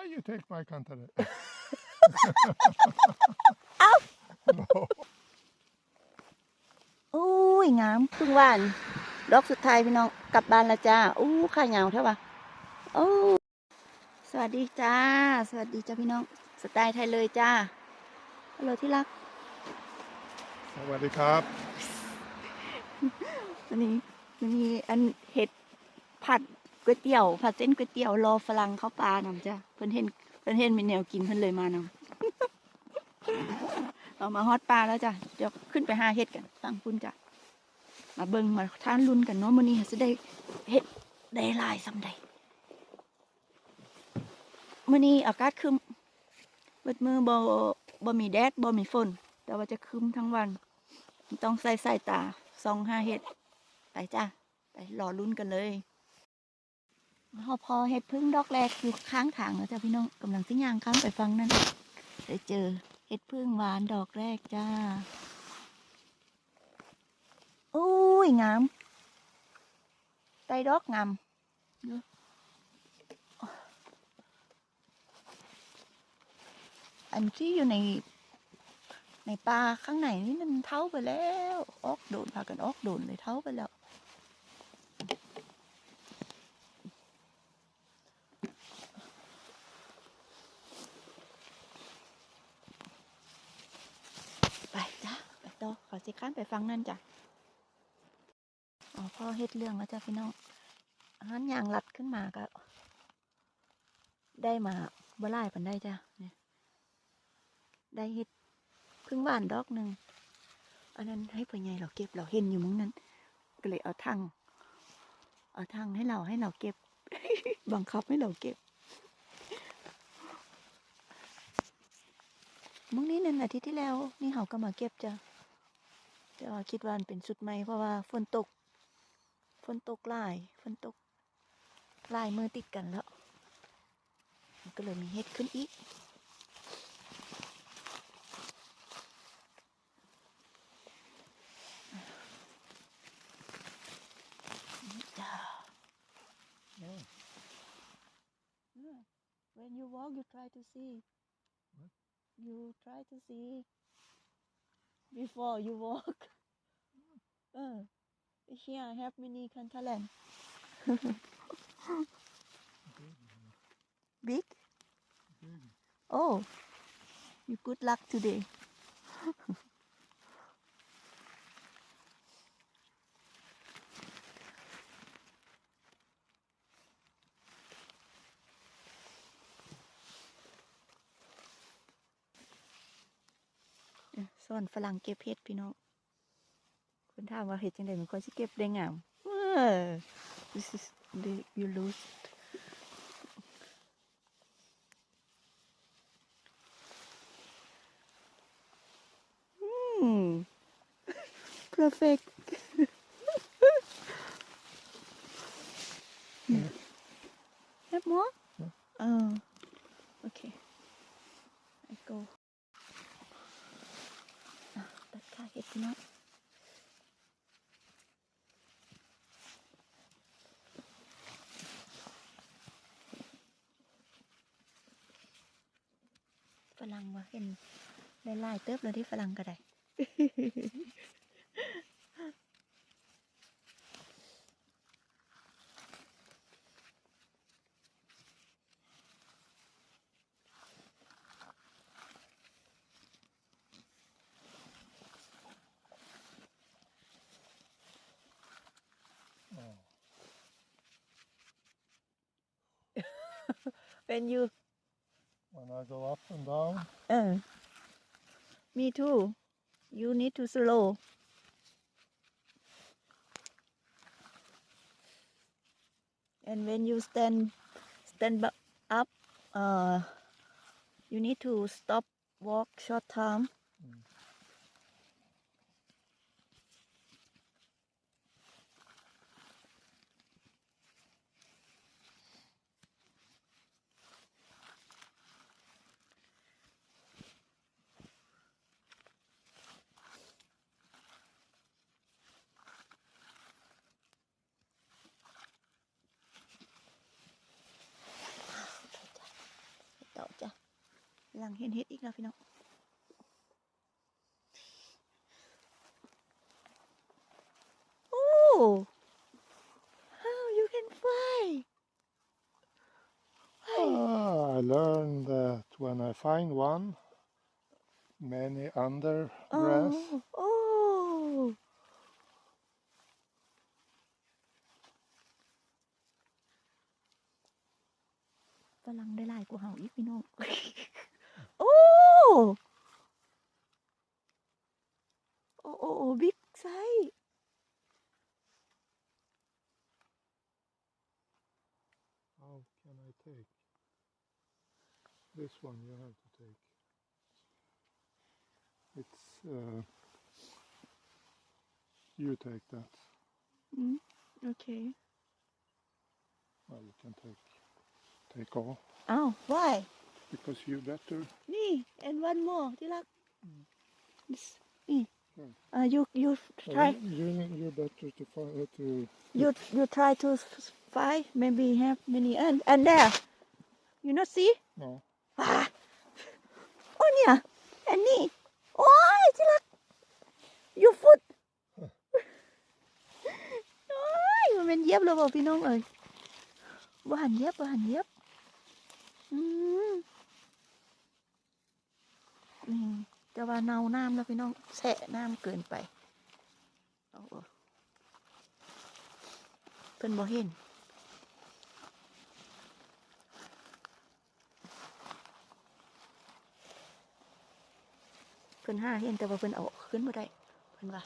Ah, you take my country. อุ้ยงามพึ่งหวานดอกสุดท้ายพี่น้องกลับบ้านแล้วจ้าอู้ข้าเหงาเท่าปะโอ้สวัสดีจ้า สวัสดีจ้าพี่น้องสไตล์ไทยเลยจ้าฮัลโหลที่รักสวัสดีครับวันนี้มันมีอันเห็ดผัด ก๋วยเตี๋ยวผัดเส้นก๋วยเตี๋ยวรอฝรั่งเข้าปลานำจ้าเพิ่นเห็นเพิ่นเห็นมีแนวกินเพิ่นเลยมานำเรามาฮอดปลาแล้วจ้ะเดี๋ยวขึ้นไปหาเห็ดกันฟังคุณจ้ะมาเบิ่งมาท่านรุ่นกันเนาะมื้อนี้จะได้เห็ดได้ลายสำใดมื้อนี้อากาศคึมเบิดมือบ่บ่มีแดดบ่มีฝน แต่ว่าจะคึมทั้งวัน ต้องใส่สายตาส่องหาเห็ดไปจ้ะไปรอลุ้นกันเลย พอพอเห็ดพึ่งดอกแรกอยู่ข้างทางแล้วจ้ะพี่น้องกำลังสิย่างข้ามไปฟังนั่นได้เจอเห็ดพึ่งหวานดอกแรกจ้าอุ้ยงามไตดอกงามอันที่อยู่ในในป่าข้างในนี่มันเท้าไปแล้ว ออกโดนพากันออกโดนเลยเท้าไปแล้ว ไป จ้ะขอสิข้ามไปฟังนั่นจ้ะอ๋อพ่อเฮ็ดเรื่องแล้วจ้ะพี่น้องอันนั้นยางลัดขึ้นมาก็ ได้มาบ่ไล่ปันได้จ้ะเนี่ยได้เฮ็ดพึ่งหวานดอกหนึ่งอันนั้นให้พ่อใหญ่เราเก็บเราเห็นอยู่มึงนั้น ก็เลยเอาทังเอาทังให้เราให้เราเก็บ บังคับให้เราเก็บมึงนี่นั่นอาทิตย์ที่แล้ว นี่เขาก็มาเก็บจ้ะ แต่ว่าคิดว่ามันเป็นสุดใหม่เพราะว่าฝนตก ฝนตกหลายฝนตกหลายมือติดกันแล้ว มันก็เลยมีเห็ดขึ้นอีกจ้า Yeah. Yeah. When you walk, you try to see. What? You try to see before you walk. uh, here I have mini cantaloupe. Big? Oh, you good luck today. อ้อสอนฝรั่งเก็บเห็ดพี่น้องคุณถามว่าเห็ดจังไดมันควรสิเก็บได้งามเออ this is the you lose Hmm. Perfect. Have more? Yeah. Oh, okay. I go. อะตัดขาเห็ดพี่น้องฝรั่งว่าเห็นหลายๆเติบเลยที่ฝรั่งก็ได้ When you When I go up and down, Uh, me too. You need to slow. And when you stand stand up, uh, you need to stop, walk short time. Mm. แล้วพี่น้อง โอ้ how you can fly Why? Ah, I learned that when I find one, many under grass. Oh, oh. ฝรั่งได้หลา โอ้โอ้โอ้บิ๊กไซส์ How can I take? This one you have to take. It's uh, you take that. อืมโอเค Well, you can take take all อ้าว why because you better. นี่ and one more ที่รัก This- นี่ Hmm. uh, you you Well, try you you better to find uh, to you you try to f- find maybe have many and and there you not see no. ว้าโอ้เนี่ยอันนี้โอ้ยที่รัก you foot โอ้ยมันเป็นเย็บเลยบอกพี่น้องเอ้ยบ่หันเย็บบ่หันเย็บอืม นี่แต่ว่าเนาน้ำแล้วพี่น้องแสะน้ำเกินไปเอาเอาเพิ่นบ่เห็นเพิ่นห้าเห็นแต่ว่าเพิ่นเอาขึ้นบ่ได้เพิ่นว่า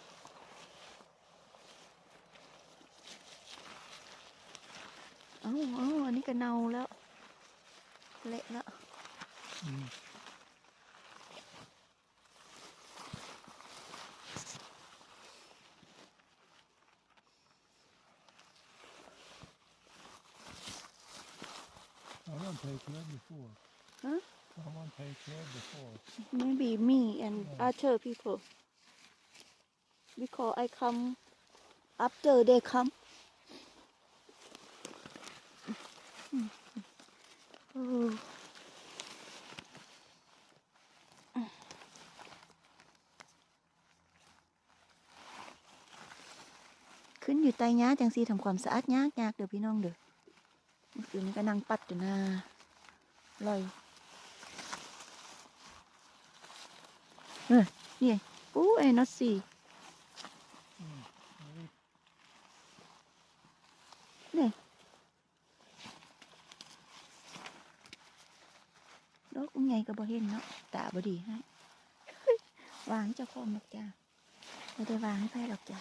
เอ้าเอ้าอันนี้ก็เน่าแล้ว เละแล้ว take here before. Huh? Someone take here before. maybe me and other people because I come after they come โอ้ขึ้นอยู่ใต้หญ้าจังสีทำความสะอาดยากยากเด้อพี่น้องเด้อเมื่อคืนนี้ก็นั่งปัดอยู่หน้า ลอยเออนี่โอ้ไอ้นอตสี่นี่ดอกอุ้งใหญ่ก็บ่เห็นเนาะตาบ่ดีให้วางให้เจ้าของดอกจ้าไม่ได้วางให้ไพ่ดอกจ้า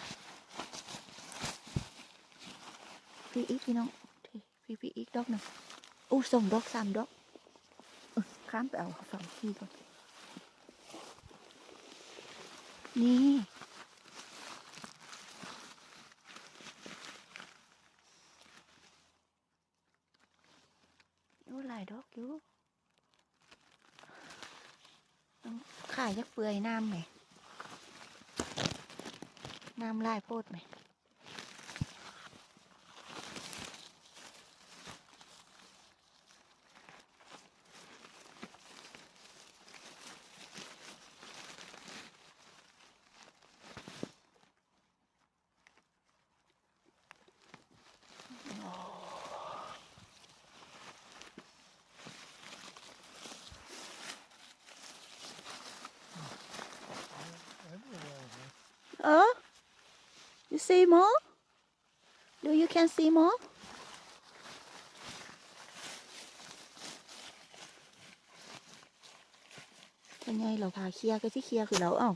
พี่อีกพี่น้องพี่พี่พี่อีกดอกหนึ่งอู้ส่งดอกสามดอกเออ ข้ามไปเอาฝั่งพี่ก่อน นี่โอ้หลายดอกอยู่ต้องขายยักเปื่อยน้ำไหม น้ำลายโพดไหม Everywhere. huh? เออ you see more do you can see more เป็นไงเราพาเคลียร์ก็ที่เคลียร์คือเราเอ้า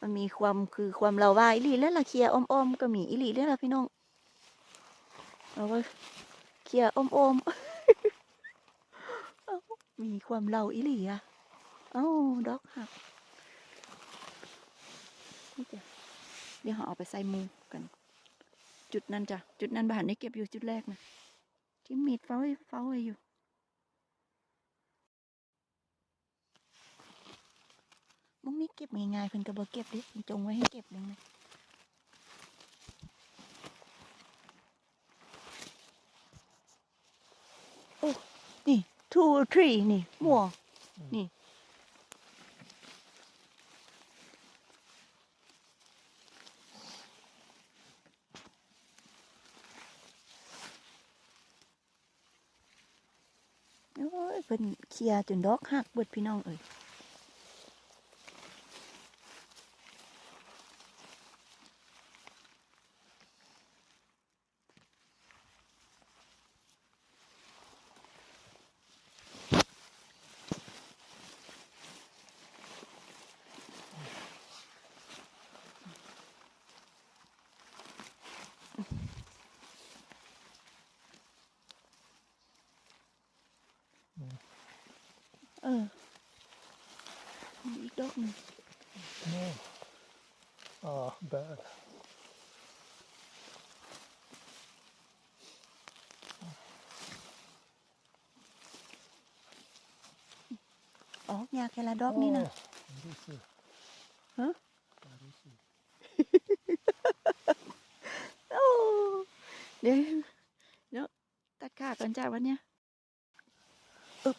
มันมีความคือความเราว่าอิลีแล้วละเคลียร์อ้อมๆก็มีอิลีแล้วละพี่น้องเอาไว้เคลียร์อ้อมๆเอ้ามีความเราอิลีอะเอ้าดอกหักนี่จ้ะเดี๋ยวเราเอาไปใส่มูกัน จุดนั้นจ้ะ จุดนั้นบ้านนี้เก็บอยู่จุดแรกนะที่มีดเฝ้าไว้เฝ้าไว้อยู่มุ้งนี้เก็บง่ายๆเพิ่นก็บ่เก็บดิจงไว้ให้เก็บนึงเลยโอ้นี่ two three นี่หมัว อืม นี่ เคลียจนดอกหักเบิดพี่น้องเอ้ย เออ มีอีกดอกหนึง No. Ah, bad. ออกยาแค่ละดอกนี่นะ Oh, this is. Huh? That is it. โอ้เดี๋ยวเดี๋ยวตัดขาก่อนจ้าวันเนี้ยอึบ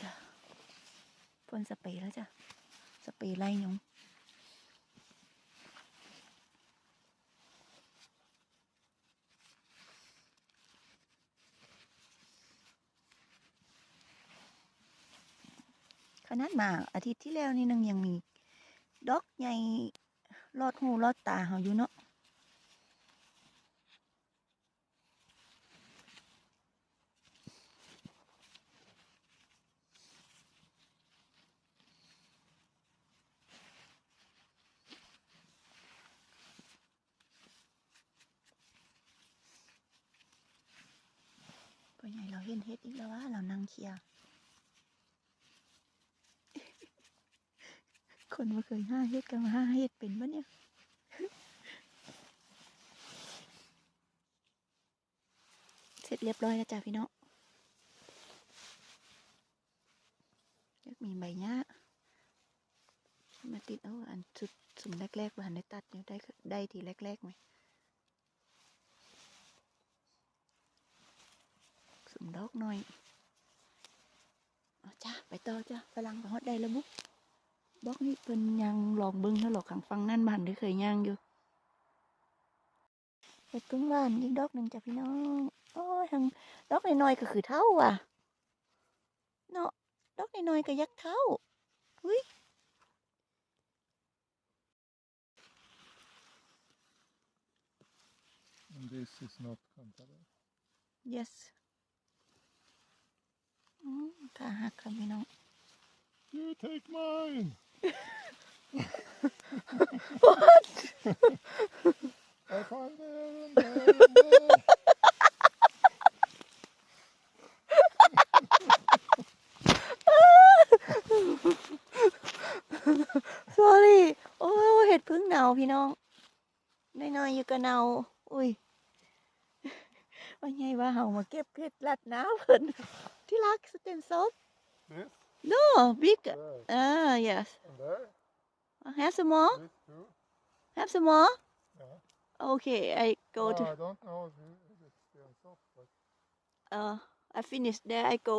จ้ะพ่ นสเปรย์แล้วจ้ะ สเปรย์ไล่ยุงขนาดมาอาทิตย์ที่แล้วนี่นึงยังมีดอกใหญ่ลอดหูลอดตาเขาอยู่เนาะ เป็นไงเราเห็นเฮ็ดอีกแล้วว่า เรานั่งเคลีย คนมาเคยห้าเฮ็ดกันมาห้าเฮ็ดเป็นปะเนี่ยเสร็จเรียบร้อยแล้วจ้ะพี่น้องยังมีใบหญ้ามาติดเอาอันสุดสุมแรกๆว่าหันได้ตัดอยู่ได้ได้ทีแรกๆไหมสมดอกหน่อย เอาจ้าไปต่อจ้าฝรั่งไปฮอดได้แล้วบุ๊กดอกนี่เป็นยังลองเบิ้งถ้าหลอกขังฟังนั่นบ้านได้เคยย่างอยู่เห็ดพึ่งบ้านยิ่งดอกหนึ่งจ้ะพี่น้องโอ้ยทางดอกน้อยๆก็คือเท่าว่ะเนาะดอกน้อยๆก็ยักเท่าอุ้ย And this is not Cantaloupe. yes อืม ขาหักค่ะพี่น้อง You take mine. what I find there and there and there. sorry โอ้เห็ดพึ่งเนาพี่น้องน้อยๆอยู่กับเนาอุ้ยว่าไงว่าเฮามาเก็บเห็ดลัดน้ำเพิ่น ที่รักสเตนซอฟ This, no big there, อ่า yes and there. have some more This too. have some more Yeah. okay I go Oh, to I don't know if it- if it's still soft, but uh I finish there I go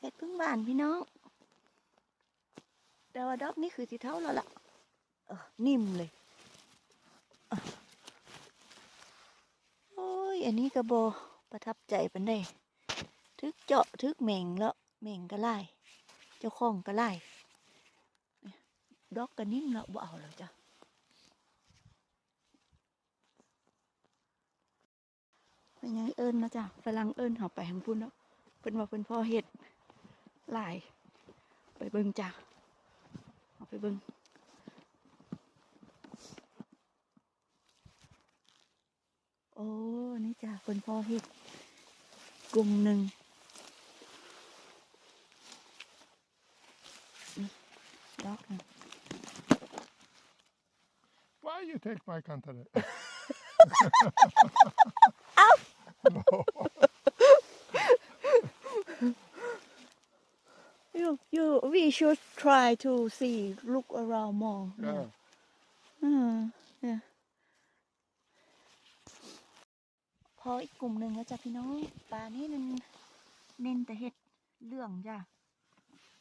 เห็ดพึ่งบานพี่น้อง แต่ว่าดอกนี่คือสีเท่าแล้วล่ะเออนิ่มเลยอะโอ้ย อันนี้ก็บอ ประทับใจปันได้ทึกเจาะทึกเหม่งแล้วเหม่งก็ไล่เจ้าของก็ไล่ดอกก็นิ่มแล้วบ่เอาแล้วจ้ะเป็นยังเอิญนะจ๊ะฝรั่งเอิญเขาไปทางพุ่นแล้วเพิ่นว่าเพิ่นพ่อเห็ดหลาย ไปเบิ่งจ้ะเอาไปเบิ่งโอ้นี่จ้ะเพิ่นพ่อเห็ด กลุ่มหนึ่งนี่ดอกหนึ่ง why you take my Cantaloupe? Ow! no. พี่ you you we should try to see look around more Yeah. อืมเ ออีกกลุ่มหนึ่งแล้วจ้ะพี่น้องปลานี่มันเน้นแต่เห็ดเหลืองจ้ะ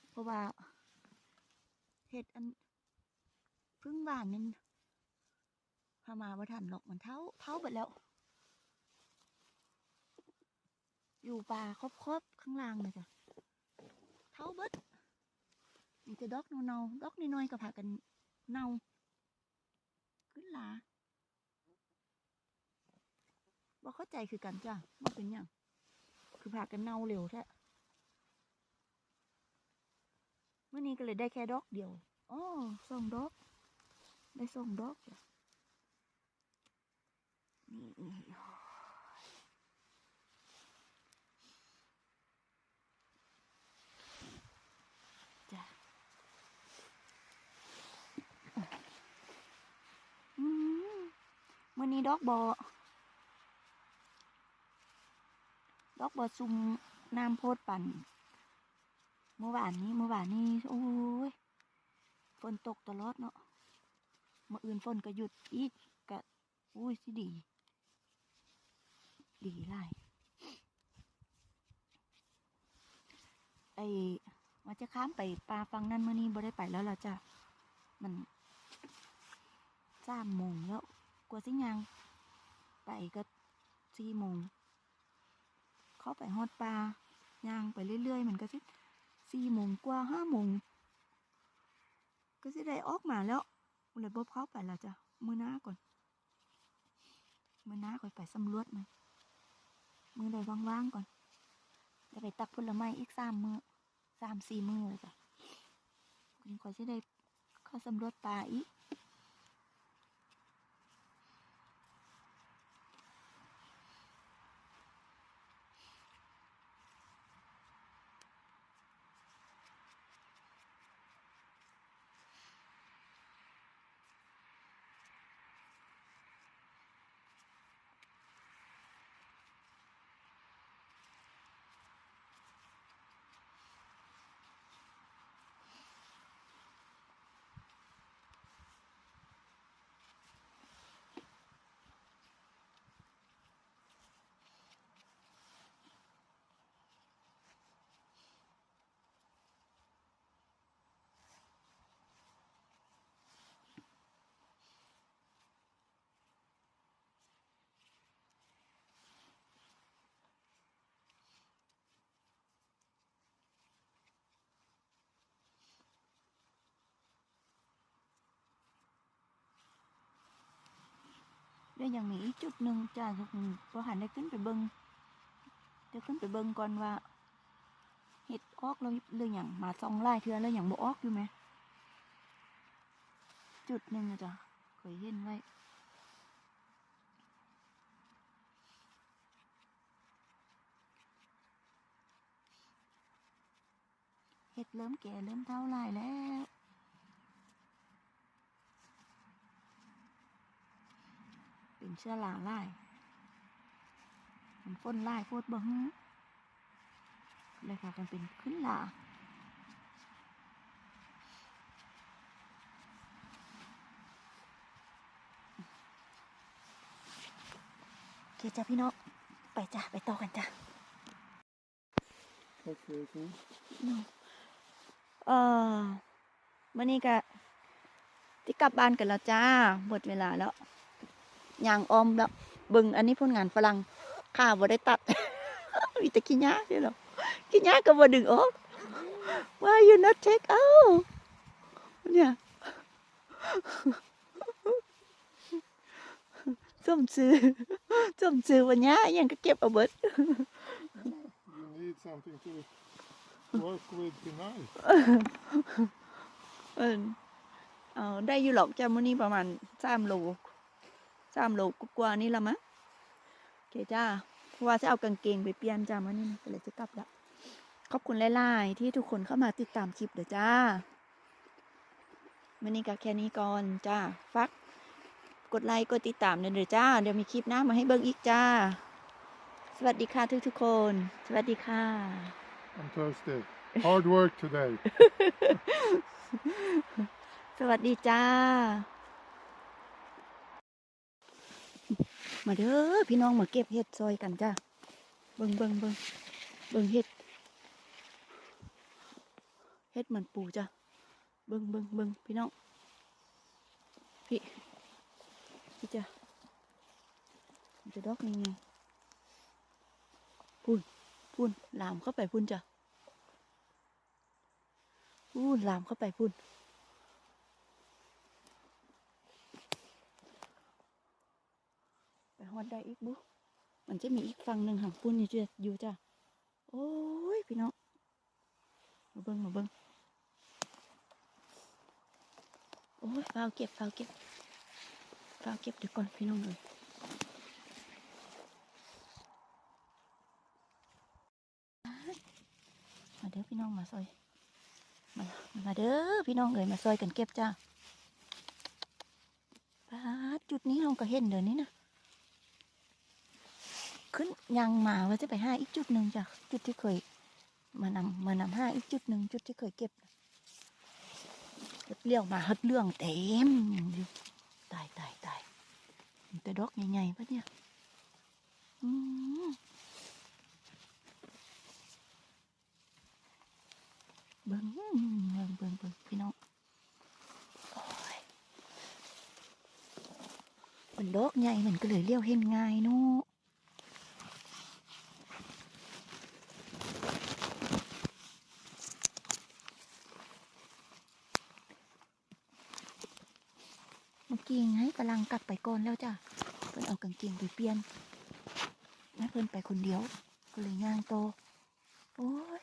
เพราะว่าเห็ดอันพึ่งหวานนั่นพามาบ่ทันหรอกมันเท่าเท่าไปแล้ว อยู่ป่าครอบๆข้างล่างเลยจ้ะเท่าเบิดมีแต่ดอกเนาๆดอกน้อยๆก็พากันเน่าขึ้นหลา บ่เข้าใจคือกันจ้ะว่าเป็นหยังคือพากันเน่าเร็วแท้เมื่อนี้ก็เลยได้แค่ดอกเดียวอ๋อสองดอก ได้สองดอกจ้ะนี่จ้ะอืมมื่อนี้ดอกบอ ดอกบอซุมน้ำโพดปั่นเมื่อวานนี้เมื่อวานนี้โอ้ยฝนตกตลอดเนาะเมื่ออื่นฝนก็หยุดอีกกะอุ้ยสิดี ดีไรไอ้ว่าจะข้ามไปปลาฟังนั่นเมื่อนี้บ่ได้ไปแล้วล่ะจ้ะมันสามโมงแล้วกว่าสิยังไปก็สี่โมง เข้าไปฮอดปลาย่างไปเรื่อยๆ มันก็สิสี่โมงกว่าห้าโมงก็สิได้ออกมาแล้วเลยบ่เข้าไปแล้วจ้ะมือหน้าก่อน มือหน้าก่อนไปสำรวจมันมือใดว่างๆก่อนจะไปตักผลไม้อีกสามมือสามสี่มือเลยจ้ะคุณขอยสิได้ข้าสำรวจปลาอีก แล้วยังมีอีกจุดหนึ่งจ้าทุกคนพอหันได้ขึ้นไปเบิงจะขึ้นไปเบิงก่อนว่าเห็ดออกแล้วหรืออย่างมาซองไล่เทือแล้วอย่างบ่ออกอยู่ไหมจุดหนึ่งอะจ้ะเคยเห็นไว้เห็ดเริ่มแก่เริ่มเท่าลายแล้ว เป็นเชื้อราไล่มันพ่นไล่โพดบังเลยค่ะมันเป็นขึ้นลาโอเคจ้ะพี่น้องไปจ้ะไปต่อกันจ้ะ Okay, cool. เออมื่อนี้ก็ที่กลับบ้านกันแล้วจ้าหมดเวลาแล้ว ยางออมแล้วเบึงอันนี้ผลงานฝรั่งข้าบ่ได้ตัด มีแต่ขี้ยาเด้อหรอขี้ยาก็บ่ดึงออก why you not take out เนี่ยส้มซื้อส้มซื้อวันนี้ยังก็เก็บเอาเบิด You need something to work with tonight. เออเอาได้อยู่หรอกจ้ามื้อนี้ประมาณสามโล สามโลกว่าๆนี่ละมะโอเคจ้าเพราะว่าจะเอากางเกงไปเปลี่ยนจ้ามื้อนี้นะก็เลยจะกลับละขอบคุณหลายๆที่ทุกคนเข้ามาติดตามคลิปเด้อจ้ามื้อนี้ก็แค่นี้ก่อนจ้าฝากกดไลค์กดติดตามเด้อจ้า เดี๋ยวมีคลิปหน้ามาให้เบิ่งอีกจ้า สวัสดีค่ะทุกๆคน สวัสดีค่ะ On Thursday. Hard work today. สวัสดีจ้า มาเด้อพี่น้องมาเก็บเห็ดซอยกันจ้าเบิ่งเบิ่งเบิ่งเบิ่งเห็ดเห็ดมันปูจ้าเบิ่งเบิ่งเบิ่งพี่น้องพี่พี่จ้ามันจะดอกยังไงพุ่นพุ่นลามเข้าไปพุ่นจ้ะพุ่นลามเข้าไปพุ่น ไป ฮอดได้อีกบุมันจะมีอีกฝั่งหนึ่งห่างปุ้นอยู่จ้ะอยู่จ้ะโอ้ยพี่น้องมาเบิ้งมาเบิ้งโอ้ยฟาวเก็บฟาวเก็บฟาวเก็บเดี๋ยวก่อนพี่น้องเลยมาเด้อพี่น้องมาซอยมามาเด้อพี่น้องเลยมาซอยกันเก็บจ้าปาจุดนี้เราก็เห็นเดี๋ยวนี้นะ ขึ้นยังมาว่าจะไปห้าอีกจุดหนึ่งจ้ะจุดที่เคย มานำมานำห้าอีกจุดหนึ่งจุดที่เคยเก็บเลี้ยวมาฮ็ดเรื่องเต็มอยู่ตายตายตายแต่ดอกใหญ่ๆปะเนี่ยเบิ้งเบิ้งเบิ้งเบิ้งพี่น้องมันดอกใหญ่มันก็เลยเลี้ยวเห็นง่ายเนู้ กางเกงกำลังกลับไปก่อนแล้วจ้ะเพิ่นเอากางเกงไปเปลี่ยนแม่เพิ่นไปคนเดียว ก็เลยย่างโตโอ้ย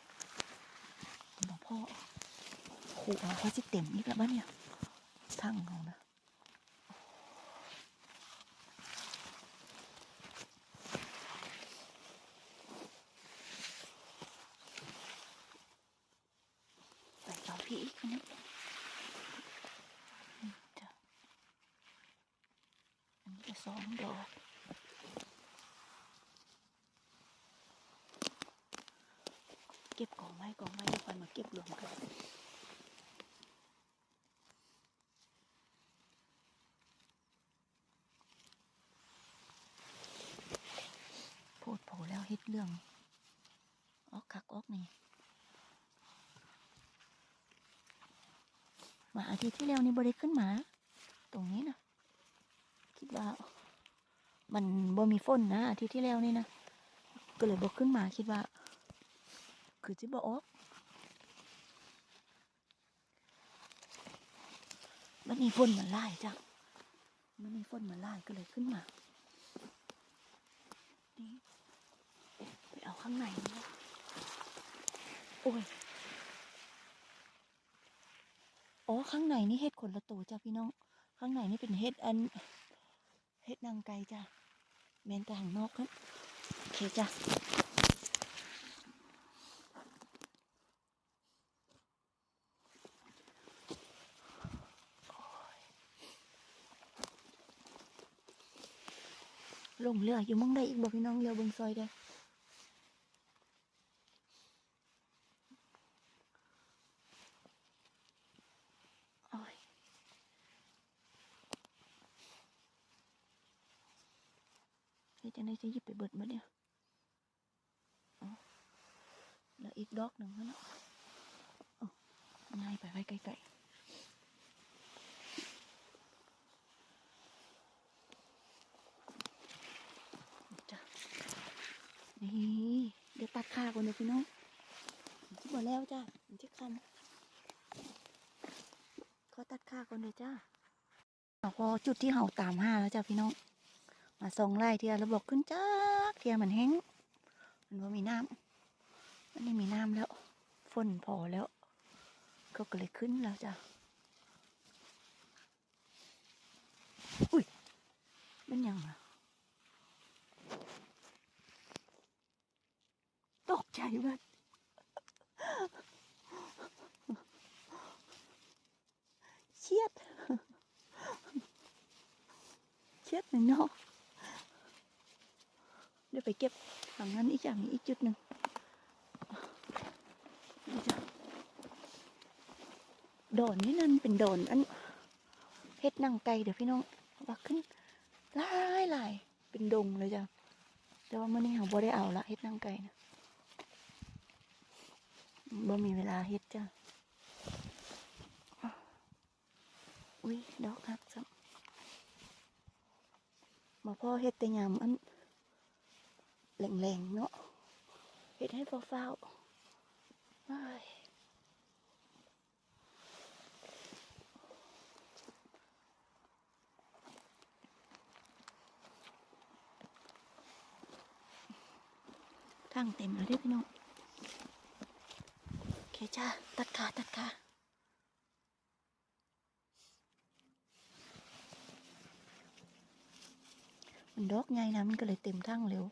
หลวงพ่อขู่เอาเขาจะเต็มอีกแล้วบ้านเนี่ยทั้งของนะไปต่อพี่อีกคนนี้อืมจ้ะ อันนี้ก็สองดอก เก็บกองไว้กองไว้เดี๋ยวค่อยมาเก็บรวมกันโพดโผแล้วเฮ็ดเรื่อง ออกคักออกนี่ มาอาทิตย์ที่แล้วนี่บริขึ้นมา ตรงนี้นะคิดว่า มันบ่มีฝนนะอาทิตย์ที่แล้วนี่นะก็เลยบ่ขึ้นมาคิดว่า คือจิบออกมันมีฝนมันไล่จ้ะมันมีฝนมันไล่ก็เลยขึ้นมานี่ไปเอาข้างในนะโอ้ย อ๋อข้างในนี่เห็ดขนละตัวจ้ะพี่น้อง ข้างในนี่เป็นเห็ดอันเฮ็ดนางไก่จ้ะแมนแต่ข้างนอกครับโอเคจ้ะลงเรืออยู่หมองได้อีกบ่พี่น้องเรือเบิ่งซอยได้อโอ้ย เฮ้ยจังได้จะหยิบไปเบิดมาเนี่ยเอแล้วอีกดอกหนึ่งแล้วเนาะง่ายไปไว้ไกลๆจ้ะนี่เดี๋ยวตัดขาก่อนเดี๋ยวพี่น้องมันที่บ่แล้วจ้ะมันที่คำขอตัดขาก่อนเลยจ้าเอาพอจุดที่เห่าตามห้าแล้วจ้ะพี่น้อง มาส่องไล่เทียแล้วบอกขึ้นจักเทียมันแห้งมันว่ามีน้ำมันไม่มีน้ำแล้ว ฝนพอแล้วเขาก็เลยขึ้นแล้วจ้ะอุ้ยมันยังอะตกใจเบัดเชียดเชียดหนึ่งเนาะ ไปเก็บฝั่งนั้นอีกอย่างนี้อีกจุดหนึ่งนี่จ้ะดอนนี่นั่นเป็นดอนอันเฮ็ดนางไก่เดี๋ยวพี่น้องว่าขึ้นหลายหลายเป็นดงเลยจ้ะแต่ว่ามื้อนี้เราบ่ได้เอาละเฮ็ดนางไก่นะบ่มีเวลาเฮ็ดจ้ะอุ้ยดอกฮักจังมาพ่อเฮ็ดแต่ยามอัน แรงๆเนาะเฮ็ดให้เฝ้าๆอ้ายทางเต็มแล้วเด้อพี่น้องโอเคจ้า ตัดขา ตัดขามันดอกใหญ่นะ มันก็เลยเต็มทั้งเร็ว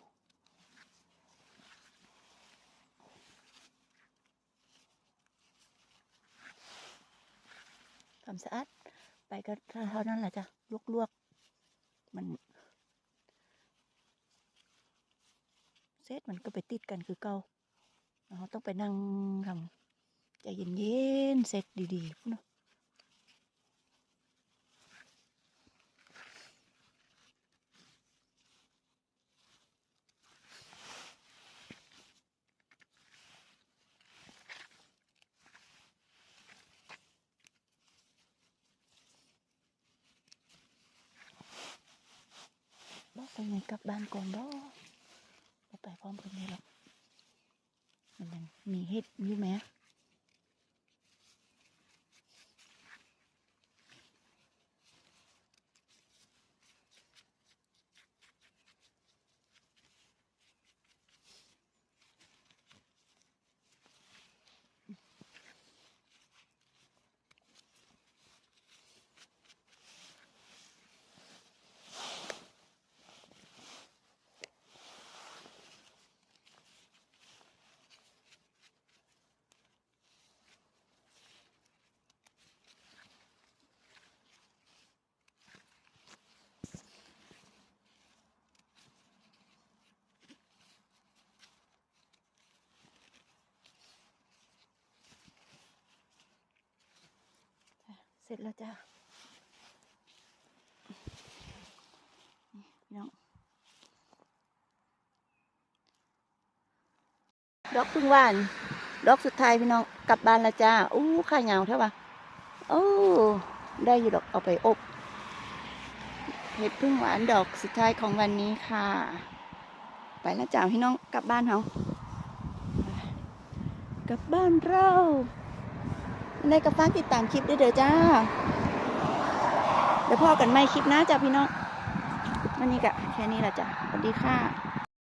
ทำสะอาด ไปก็เท่านั้นแหละจ้ะลวกๆมันเซตมันก็ไปติดกันคือเก่าเราต้องไปนั่งทำใจเย็นๆเซตดีๆพุ่นเนาะ ไปไงกลับบ้านก่อนบ่ไปพร้อมกันเลยหรอกมันยังมีเห็ดอยู่ไหม ร็จแล้วจ้ะนี่พี่น้องดอกพึ่งหวานดอกสุดท้ายพี่น้องกลับบ้านแล้วจ้าอู้ข้าเหงาเท่าปะโอ้ได้อยู่ดอกเอาไปอบเห็ดพึ่งหวานดอกสุดท้ายของวันนี้ค่ะ ไปแล้วจ้าพี่น้องกลับบ้านเขากลับบ้านเรา ในกระฟังติดตามคลิปด้วยเด้อจ้า เดี๋ยวพ่อกันไม่คลิปนะจ้าพี่น้องวันนี้ก็แค่นี้ละจ้ะสวัสดีค่ะ